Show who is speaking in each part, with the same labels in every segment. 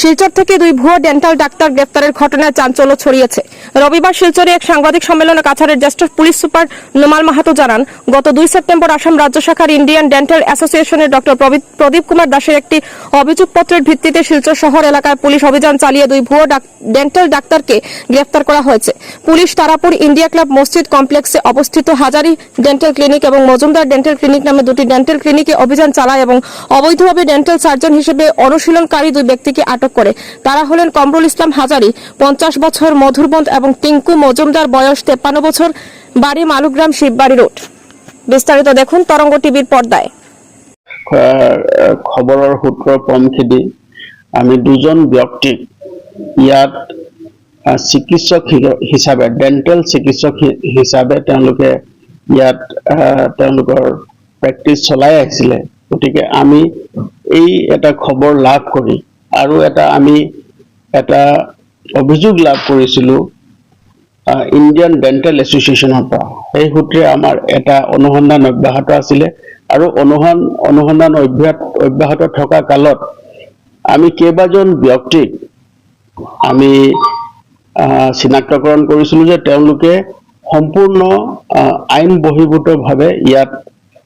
Speaker 1: শিলচর থেকে দুই ভুয়ো ডেন্টাল ডাক্তার গ্রেপ্তারের ঘটনায় চাঞ্চল্য ছড়িয়েছে। রবিবার শিলচরে এক সাংবাদিক সম্মেলনে কাছাড়ের জ্যেষ্ঠ পুলিশ সুপার নোমাল মাহাতো জানান, গত দুই সেপ্টেম্বর আসাম রাজ্য শাখার ইন্ডিয়ান ডেন্টাল অ্যাসোসিয়েশনের ডক্টর প্রদীপ কুমার দাসের একটি অভিযোগপত্রের ভিত্তিতে শিলচর শহর এলাকায় পুলিশ অভিযান চালিয়ে দুই ভুয়ো ডেন্টাল ডাক্তারকে গ্রেপ্তার করা হয়েছে। পুলিশ তারাপুর ইন্ডিয়া ক্লাব মসজিদ কমপ্লেক্সে অবস্থিত হাজারি ডেন্টাল ক্লিনিক এবং মজুমদার ডেন্টাল ক্লিনিক নামে দুটি ডেন্টাল ক্লিনিকে অভিযান চালায় এবং অবৈধভাবে ডেন্টাল সার্জন হিসেবে অনুশীলনকারী দুই ব্যক্তিকে আটক করে। তারা হলেন কমরুল ইসলাম হাজারি, পঞ্চাশ বছর মধুরবন্ত এবং টিঙ্কু মজুমদার, বয়স তেপ্পান্ন বছর, বাড়ি মালুগ্রাম শিববাড়ি রোড। বিস্তারিত দেখুন তরঙ্গ টিভির পর্দায়।
Speaker 2: খবৰৰ সূত্ৰৰ পমখেদি আমি দুজন ব্যক্তিক ইয়াত চিকিৎসক হিচাপে ডেণ্টেল চিকিৎসক হিচাপে তেওঁলোকে ইয়াত তেওঁলোকৰ প্ৰেক্টিচ চলাই আহিছিলে। গতিকে আমি এই এটা খবৰ লাভ কৰি আৰু এটা আমি এটা অভিযোগ লাভ কৰিছিলোঁ ইণ্ডিয়ান ডেণ্টেল এছ'চিয়েশ্যনৰ পৰা। সেই সূত্ৰে আমাৰ এটা অনুসন্ধান অব্যাহত আছিলে আৰু অনুসন্ধান অনুসন্ধান অব্যাহত অব্যাহত থকা কালত আমি কেইবাজন ব্যক্তিক আমি চিনাক্তকৰণ কৰিছিলোঁ যে তেওঁলোকে সম্পূৰ্ণ আইন বহিৰ্ভূতভাৱে ইয়াত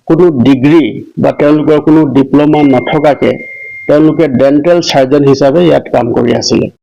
Speaker 2: কোনো ডিগ্ৰী বা তেওঁলোকৰ কোনো ডিপ্ল'মা নথকাকে তেওঁলোকে ডেণ্টেল চাৰ্জন হিচাপে ইয়াত কাম কৰি আছিলে।